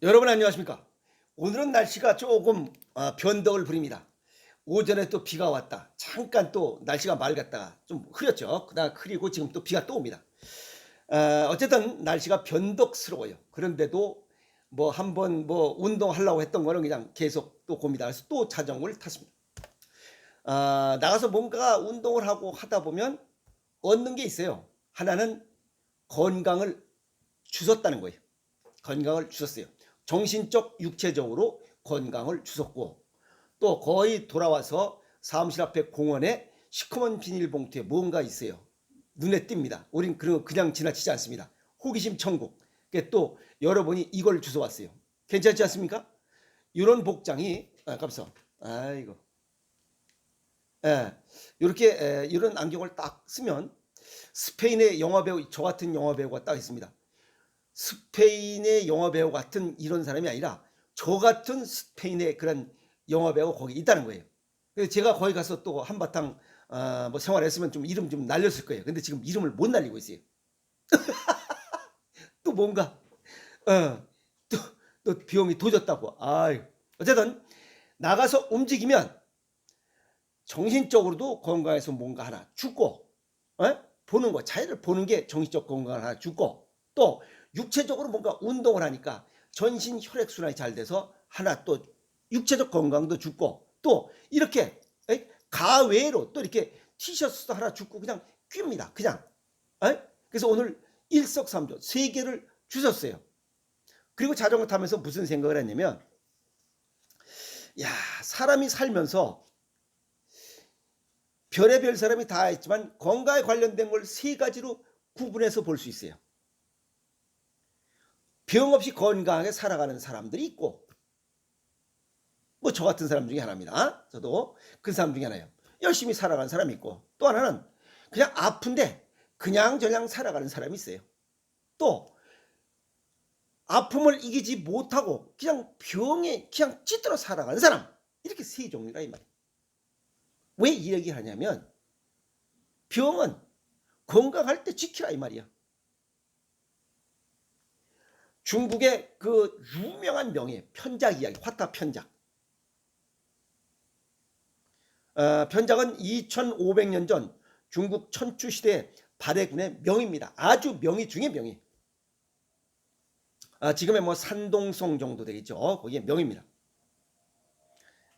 여러분 안녕하십니까? 오늘은 날씨가 조금 아, 변덕을 부립니다. 오전에 또 비가 왔다. 잠깐 또 날씨가 맑았다가 좀 흐렸죠. 그다음 흐리고 지금 또 비가 또 옵니다. 아, 어쨌든 날씨가 변덕스러워요. 그런데도 뭐 한번 뭐 운동하려고 했던 거는 그냥 계속 또 곱니다. 그래서 또 자전거를 탔습니다. 아, 나가서 뭔가 운동을 하고 하다 보면 얻는 게 있어요. 하나는 건강을 주셨다는 거예요. 건강을 주셨어요. 정신적, 육체적으로 건강을 주셨고 또 거의 돌아와서 사무실 앞에 공원에 시커먼 비닐봉투에 뭔가 있어요. 눈에 띕니다. 우린 그런 거 그냥 지나치지 않습니다. 호기심 천국. 또 여러분이 이걸 주워 왔어요. 괜찮지 않습니까? 이런 복장이 아, 깜짝. 아이고. 예, 이렇게 에, 이런 안경을 딱 쓰면 스페인의 영화 배우 저 같은 영화 배우가 딱 있습니다. 스페인의 영화 배우 같은 이런 사람이 아니라 저 같은 스페인의 그런 영화 배우 거기 있다는 거예요. 그래서 제가 거기 가서 또 한바탕 어, 뭐 생활했으면 좀 이름 좀 날렸을 거예요. 근데 지금 이름을 못 날리고 있어요. 또 뭔가 어, 또, 또 비용이 도졌다고. 아이 어쨌든 나가서 움직이면 정신적으로도 건강해서 뭔가 하나 죽고 어? 보는 거 자연을 보는 게 정신적 건강을 하나 죽고 또 육체적으로 뭔가 운동을 하니까 전신 혈액 순환이 잘 돼서 하나 또 육체적 건강도 죽고 또 이렇게 에? 가외로 또 이렇게 티셔츠도 하나 죽고 그냥 낍니다 그냥 에? 그래서 오늘 일석삼조 세 개를 주셨어요 그리고 자전거 타면서 무슨 생각을 했냐면 야 사람이 살면서 별의별 사람이 다 있지만 건강에 관련된 걸 세 가지로 구분해서 볼 수 있어요. 병 없이 건강하게 살아가는 사람들이 있고 뭐 저 같은 사람 중에 하나입니다. 저도 그 사람 중에 하나예요. 열심히 살아가는 사람이 있고 또 하나는 그냥 아픈데 그냥 저냥 살아가는 사람이 있어요. 또 아픔을 이기지 못하고 그냥 병에 그냥 찌들어 살아가는 사람 이렇게 세 종류라 이 말이에요. 왜 이 얘기 하냐면 병은 건강할 때 지키라 이 말이야. 중국의 그 유명한 명예 편작 이야기 화타 편작. 어, 편작은 2500년 전 중국 천추 시대 발해군의 명입니다. 아주 명의 중의 명의. 아, 지금의 뭐 산동성 정도 되겠죠. 거기에 명입니다.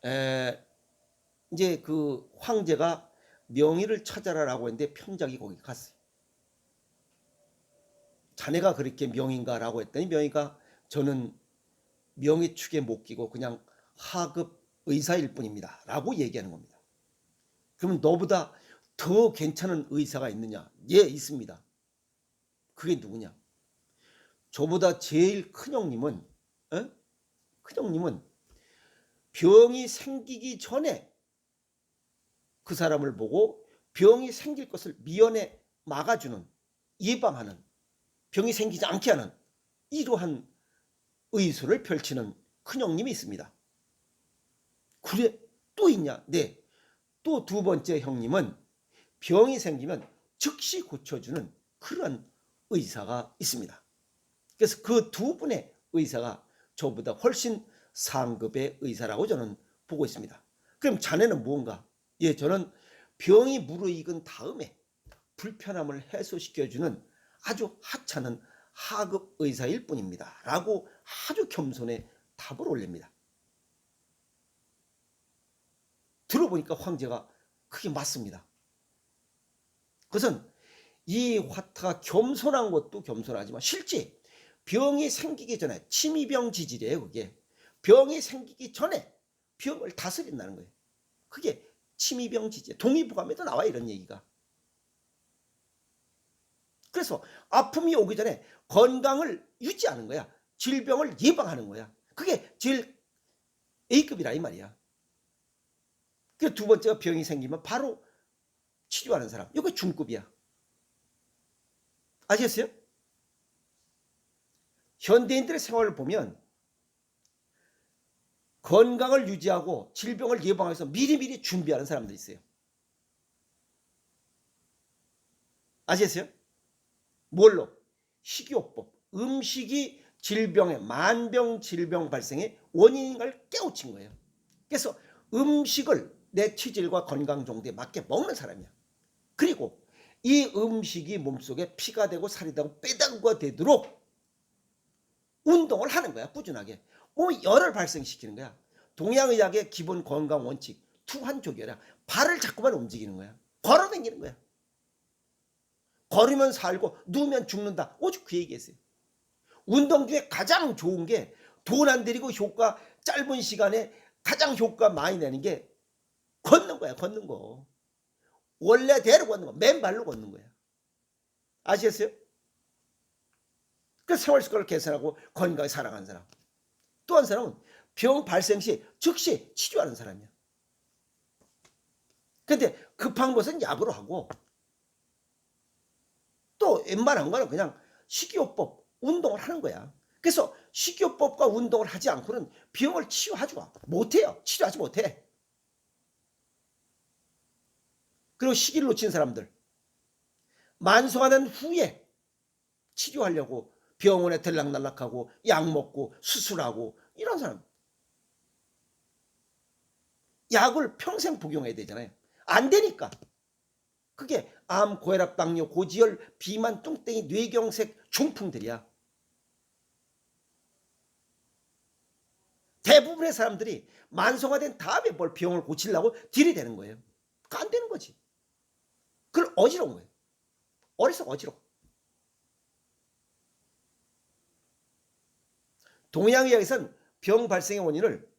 에, 이제 그 황제가 명의를 찾아라라고 했는데 편작이 거기 갔어요. 자네가 그렇게 명인가라고 했더니 명의가 저는 명의 축에 못 끼고 그냥 하급 의사일 뿐입니다. 라고 얘기하는 겁니다. 그러면 너보다 더 괜찮은 의사가 있느냐? 예, 있습니다. 그게 누구냐? 저보다 제일 큰 형님은, 어? 큰 형님은 병이 생기기 전에 그 사람을 보고 병이 생길 것을 미연에 막아주는 예방하는 병이 생기지 않게 하는 이러한 의술을 펼치는 큰형님이 있습니다. 그래 또 있냐? 네. 또 두 번째 형님은 병이 생기면 즉시 고쳐주는 그런 의사가 있습니다. 그래서 그 두 분의 의사가 저보다 훨씬 상급의 의사라고 저는 보고 있습니다. 그럼 자네는 무언가? 예, 저는 병이 무르익은 다음에 불편함을 해소시켜주는 아주 하찮은 하급 의사일 뿐입니다. 라고 아주 겸손의 답을 올립니다. 들어보니까 황제가 그게 맞습니다. 그것은 이 화타가 겸손한 것도 겸손하지만 실제 병이 생기기 전에 침이병 지질이에요. 그게 병이 생기기 전에 병을 다스린다는 거예요. 그게 침이병 지질. 동의보감에도 나와 이런 얘기가. 그래서 아픔이 오기 전에 건강을 유지하는 거야. 질병을 예방하는 거야. 그게 제일 A급이라 이 말이야. 그 두 번째가 병이 생기면 바로 치료하는 사람. 이거 중급이야. 아시겠어요? 현대인들의 생활을 보면 건강을 유지하고 질병을 예방해서 미리미리 준비하는 사람들이 있어요. 아시겠어요? 뭘로? 식이요법. 음식이 질병의 만병 질병 발생의 원인인 걸 깨우친 거예요. 그래서 음식을 내 체질과 건강 정도에 맞게 먹는 사람이야. 그리고 이 음식이 몸속에 피가 되고 살이 되고 빼다구가 되도록 운동을 하는 거야. 꾸준하게. 몸에 열을 발생시키는 거야. 동양의학의 기본 건강 원칙 투한조결이야. 발을 자꾸만 움직이는 거야. 걸어다니는 거야. 걸으면 살고 누우면 죽는다. 오직 그 얘기했어요. 운동 중에 가장 좋은 게 돈 안 들이고 효과 짧은 시간에 가장 효과 많이 내는 게 걷는 거야. 걷는 거. 원래대로 걷는 거. 맨발로 걷는 거야. 아시겠어요? 그 생활 습관을 개선하고 건강하게 살아가는 사람. 또 한 사람은 병 발생 시 즉시 치료하는 사람이야. 근데 급한 것은 약으로 하고 또 웬만한 거는 그냥 식이요법, 운동을 하는 거야. 그래서 식이요법과 운동을 하지 않고는 병을 치유하지 못해요. 치료하지 못해. 그리고 시기를 놓친 사람들. 만성화된 후에 치료하려고 병원에 들락날락하고 약 먹고 수술하고 이런 사람. 약을 평생 복용해야 되잖아요. 안 되니까. 그게 암, 고혈압, 당뇨, 고지혈, 비만, 뚱땡이, 뇌경색 중풍들이야. 대부분의 사람들이 만성화된 다음에 뭘 병을 고치려고 들이대는 거예요. 안 되는 거지. 그걸 어지러운 거예요. 어리석 어지러워. 동양의학에서는 병 발생의 원인을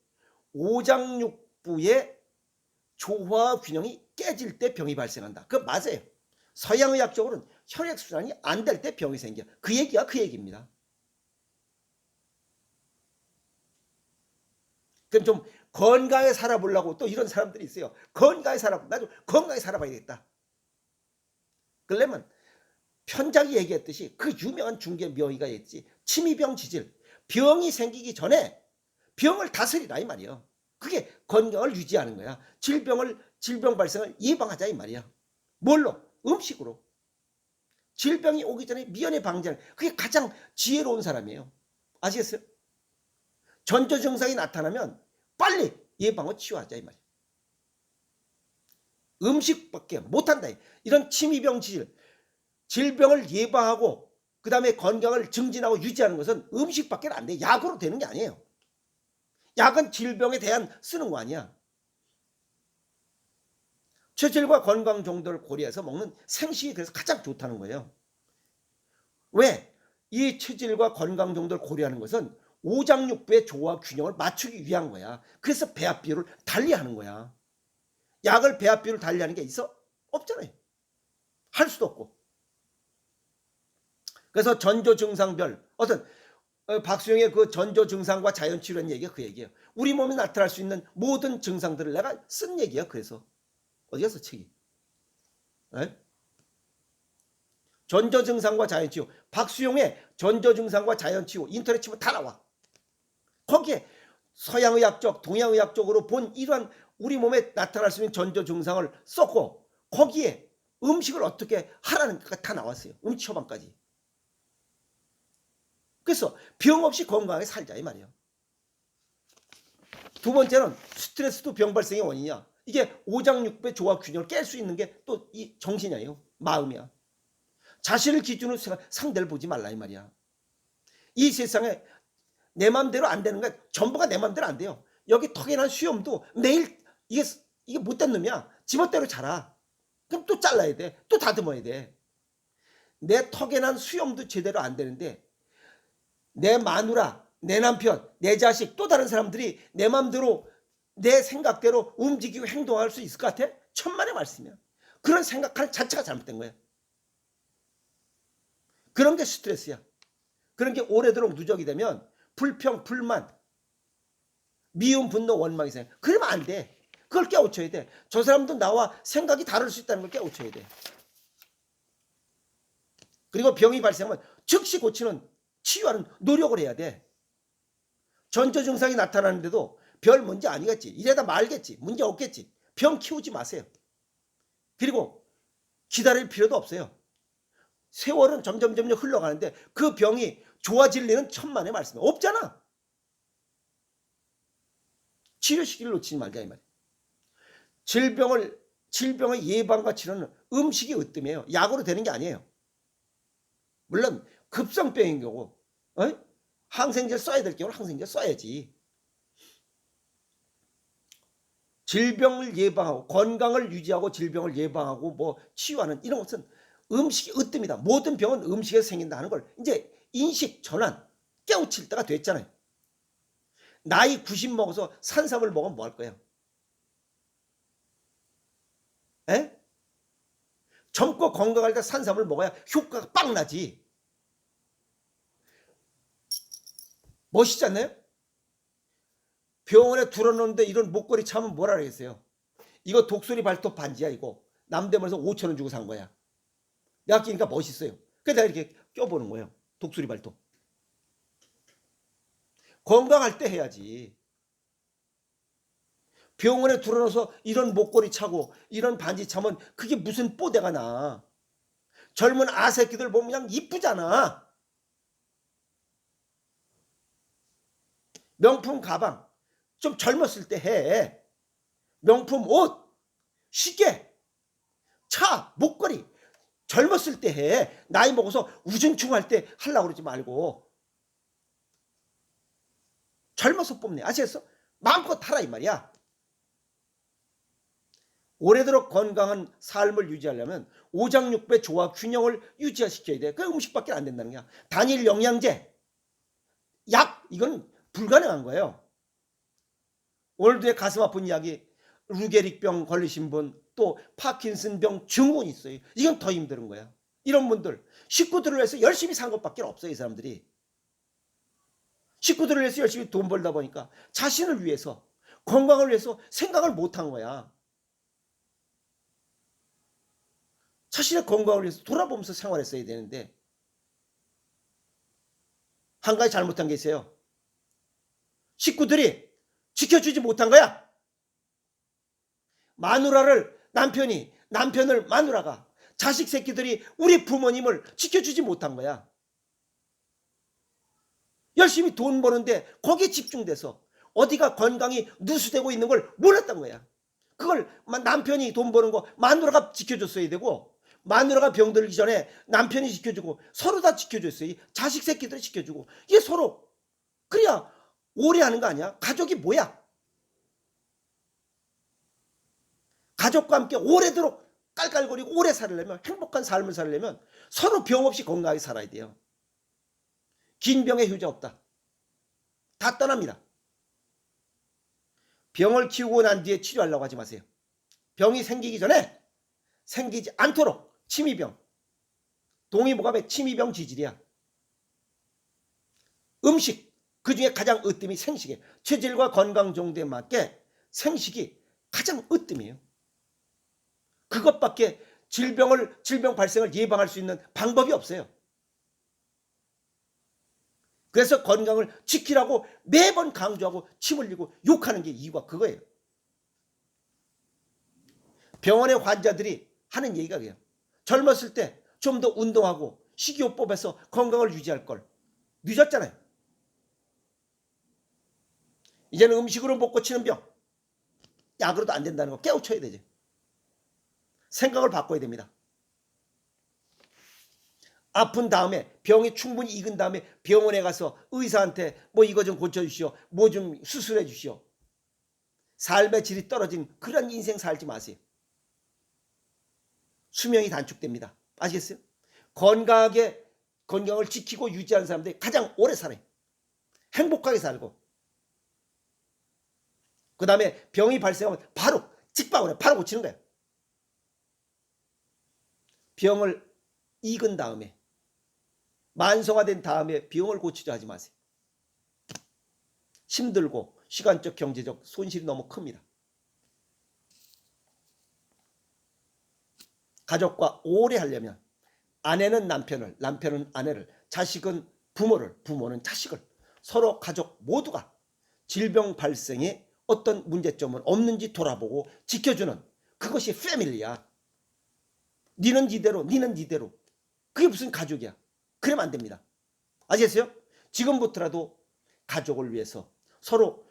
오장육부의 조화 균형이 깨질 때 병이 발생한다. 그거 맞아요. 서양의학적으로는 혈액순환이 안 될 때 병이 생겨. 그 얘기가 그 얘기입니다. 그럼 좀 건강하게 살아보려고 또 이런 사람들이 있어요. 건강하게 살아, 나도 건강하게 살아봐야겠다. 그러려면 편작이 얘기했듯이 그 유명한 중계 명의가 있지. 침이병 지질. 병이 생기기 전에 병을 다스리라 이 말이에요. 그게 건강을 유지하는 거야. 질병을 질병 발생을 예방하자 이 말이야. 뭘로? 음식으로. 질병이 오기 전에 미연에 방지하는 그게 가장 지혜로운 사람이에요. 아시겠어요? 전조 증상이 나타나면 빨리 예방을 치유하자 이 말이에요. 음식밖에 못한다. 이런 침이병 지질, 질병을 예방하고 그 다음에 건강을 증진하고 유지하는 것은 음식밖에 안 돼. 약으로 되는 게 아니에요. 약은 질병에 대한 쓰는 거 아니야. 체질과 건강 정도를 고려해서 먹는 생식이 그래서 가장 좋다는 거예요. 왜? 이 체질과 건강 정도를 고려하는 것은 오장육부의 조화 균형을 맞추기 위한 거야. 그래서 배합 비율을 달리하는 거야. 약을 배합 비율을 달리하는 게 있어? 없잖아요. 할 수도 없고. 그래서 전조 증상별 어떤 어, 박수영의 그 전조 증상과 자연 치료라는 얘기가 그 얘기예요. 우리 몸에 나타날 수 있는 모든 증상들을 내가 쓴 얘기야. 그래서 어디 갔어 책이? 에? 전조 증상과 자연 치유. 박수용의 전조 증상과 자연 치유 인터넷 치면 다 나와. 거기에 서양의학적, 동양의학적으로 본 이러한 우리 몸에 나타날 수 있는 전조 증상을 썼고 거기에 음식을 어떻게 하라는 게다 나왔어요. 음식 처방까지. 그래서 병 없이 건강하게 살자 이 말이에요. 두 번째는 스트레스도 병 발생의 원인이야. 이게 오장육부의 조화 균형을 깰 수 있는 게 또 이 정신이에요. 마음이야. 자신을 기준으로 상대를 보지 말라 이 말이야. 이 세상에 내 맘대로 안 되는 거야. 전부가 내 맘대로 안 돼요. 여기 턱에 난 수염도 매일 이게 이게 못된 놈이야. 지멋대로 자라. 그럼 또 잘라야 돼. 또 다듬어야 돼. 내 턱에 난 수염도 제대로 안 되는데 내 마누라, 내 남편, 내 자식, 또 다른 사람들이 내 맘대로 내 생각대로 움직이고 행동할 수 있을 것 같아? 천만의 말씀이야. 그런 생각할 자체가 잘못된 거야. 그런 게 스트레스야. 그런 게 오래도록 누적이 되면 불평, 불만, 미움, 분노, 원망이 생겨. 그러면 안 돼. 그걸 깨우쳐야 돼. 저 사람도 나와 생각이 다를 수 있다는 걸 깨우쳐야 돼. 그리고 병이 발생하면 즉시 고치는 치유하는 노력을 해야 돼. 전조 증상이 나타나는데도 별 문제 아니겠지. 이래다 말겠지. 문제 없겠지. 병 키우지 마세요. 그리고 기다릴 필요도 없어요. 세월은 점점 점점 흘러가는데 그 병이 좋아질 리는 천만의 말씀이 없잖아. 치료 시기를 놓치지 말자 이 말이야. 질병을 질병의 예방과 치료는 음식이 으뜸이에요. 약으로 되는 게 아니에요. 물론 급성병인 경우 어? 항생제 써야 될 경우는 항생제 써야지. 질병을 예방하고 건강을 유지하고 질병을 예방하고 뭐 치유하는 이런 것은 음식이 으뜸이다. 모든 병은 음식에서 생긴다는 걸 이제 인식 전환 깨우칠 때가 됐잖아요. 나이 90 먹어서 산삼을 먹으면 뭐 할 거예요? 에? 젊고 건강할 때 산삼을 먹어야 효과가 빵 나지. 멋있지 않나요? 병원에 들어놓는데 이런 목걸이 차면 뭐라 그러겠어요? 이거 독수리 발톱 반지야 이거. 남대문에서 5천 원 주고 산 거야. 내가 끼니까 멋있어요. 그래서 내가 이렇게 껴보는 거예요. 독수리 발톱. 건강할 때 해야지. 병원에 들어넣어서 이런 목걸이 차고 이런 반지 차면 그게 무슨 뽀대가 나. 젊은 아새끼들 보면 그냥 이쁘잖아. 명품 가방 좀 젊었을 때 해. 명품 옷, 시계, 차, 목걸이 젊었을 때 해. 나이 먹어서 우중충 할 때 하려고 그러지 말고. 젊어서 뽑네. 아시겠어? 마음껏 하라 이 말이야. 오래도록 건강한 삶을 유지하려면 오장육배 조화 균형을 유지시켜야 돼. 그 음식밖에 안 된다는 거야. 단일 영양제, 약 이건 불가능한 거예요. 오늘도의 가슴 아픈 이야기 루게릭병 걸리신 분 또 파킨슨병 증후군 있어요. 이건 더 힘든 거야. 이런 분들 식구들을 위해서 열심히 산 것밖에 없어요. 이 사람들이. 식구들을 위해서 열심히 돈 벌다 보니까 자신을 위해서 건강을 위해서 생각을 못 한 거야. 자신의 건강을 위해서 돌아보면서 생활했어야 되는데 한 가지 잘못한 게 있어요. 식구들이 지켜주지 못한 거야. 마누라를 남편이 남편을 마누라가 자식 새끼들이 우리 부모님을 지켜주지 못한 거야. 열심히 돈 버는데 거기에 집중돼서 어디가 건강이 누수되고 있는 걸 몰랐던 거야. 그걸 남편이 돈 버는 거 마누라가 지켜줬어야 되고 마누라가 병들기 전에 남편이 지켜주고 서로 다 지켜줬어요. 자식 새끼들이 지켜주고 이게 서로 그래야 오래 하는 거 아니야? 가족이 뭐야? 가족과 함께 오래도록 깔깔거리고 오래 살려면 행복한 삶을 살려면 서로 병 없이 건강하게 살아야 돼요. 긴 병에 효자 없다. 다 떠납니다. 병을 키우고 난 뒤에 치료하려고 하지 마세요. 병이 생기기 전에 생기지 않도록 침이병, 동의보감의 침이병 지질이야. 음식, 그 중에 가장 으뜸이 생식에 체질과 건강 정도에 맞게 생식이 가장 으뜸이에요. 그것밖에 질병을 질병 발생을 예방할 수 있는 방법이 없어요. 그래서 건강을 지키라고 매번 강조하고 침 흘리고 욕하는 게 이유가 그거예요. 병원의 환자들이 하는 얘기가 그래요. 젊었을 때 좀 더 운동하고 식이요법에서 건강을 유지할 걸 늦었잖아요. 이제는 음식으로 못 고치는 병, 약으로도 안 된다는 거 깨우쳐야 되지. 생각을 바꿔야 됩니다. 아픈 다음에 병이 충분히 익은 다음에 병원에 가서 의사한테 뭐 이거 좀 고쳐주시오. 뭐 좀 수술해 주시오. 삶의 질이 떨어진 그런 인생 살지 마세요. 수명이 단축됩니다. 아시겠어요? 건강하게 건강을 지키고 유지하는 사람들이 가장 오래 살아요. 행복하게 살고. 그 다음에 병이 발생하면 바로 직방으로 바로 고치는 거예요. 병을 익은 다음에 만성화 된 다음에 병을 고치자 하지 마세요. 힘들고 시간적 경제적 손실이 너무 큽니다. 가족과 오래 하려면 아내는 남편을, 남편은 아내를, 자식은 부모를, 부모는 자식을 서로 가족 모두가 질병 발생에 어떤 문제점은 없는지 돌아보고 지켜주는 그것이 패밀리야. 니는 니대로, 니는 니대로. 그게 무슨 가족이야. 그러면 안 됩니다. 아시겠어요? 지금부터라도 가족을 위해서 서로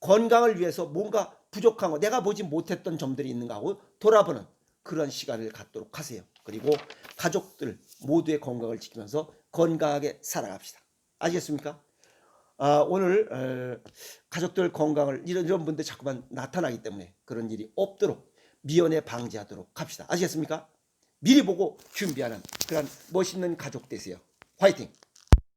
건강을 위해서 뭔가 부족한 거 내가 보지 못했던 점들이 있는가 하고 돌아보는 그런 시간을 갖도록 하세요. 그리고 가족들 모두의 건강을 지키면서 건강하게 살아갑시다. 아시겠습니까? 아, 오늘 에, 가족들 건강을 이런 이런 분들 자꾸만 나타나기 때문에 그런 일이 없도록 미연에 방지하도록 합시다. 아시겠습니까? 미리 보고 준비하는 그런 멋있는 가족 되세요. 화이팅!